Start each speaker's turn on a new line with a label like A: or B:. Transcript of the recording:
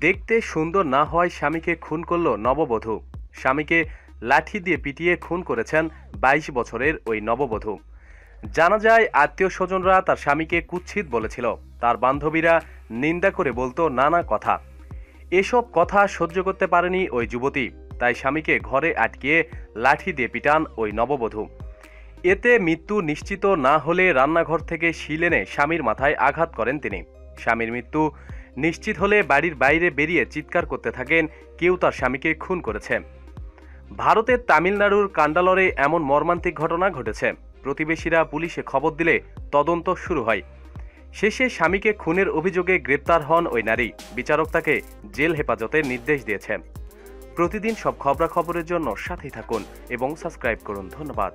A: দেখতে সুন্দর না হওয়ায় স্বামীকে খুন করল নববধূ। স্বামীকে লাঠি দিয়ে পিটিয়ে খুন করেছেন বাইশ বছরের ওই নববধূ। জানা যায়, আত্মীয় স্বজনরা তার স্বামীকে কুৎসিত বলেছিল। তার বান্ধবীরা নিন্দা করে বলতো নানা কথা। এসব কথা সহ্য করতে পারেনি ওই যুবতী। তাই স্বামীকে ঘরে আটকিয়ে লাঠি দিয়ে পিটান ওই নববধূ। এতে মৃত্যু নিশ্চিত না হলে রান্নাঘর থেকে শিল এনে স্বামীর মাথায় আঘাত করেন তিনি। স্বামীর মৃত্যু নিশ্চিত হলে বাড়ির বাইরে বেরিয়ে চিৎকার করতে থাকেন কেউ তার স্বামীকে খুন করেছে। ভারতের তামিলনাড়ুর কান্ডালরে এমন মর্মান্তিক ঘটনা ঘটেছে। প্রতিবেশীরা পুলিশে খবর দিলে তদন্ত শুরু হয়। শেষে স্বামীকে খুনের অভিযোগে গ্রেপ্তার হন ওই নারী। বিচারক তাকে জেল হেফাজতের নির্দেশ দিয়েছে। প্রতিদিন সব খবরাখবরের জন্য সাথেই থাকুন এবং সাবস্ক্রাইব করুন। ধন্যবাদ।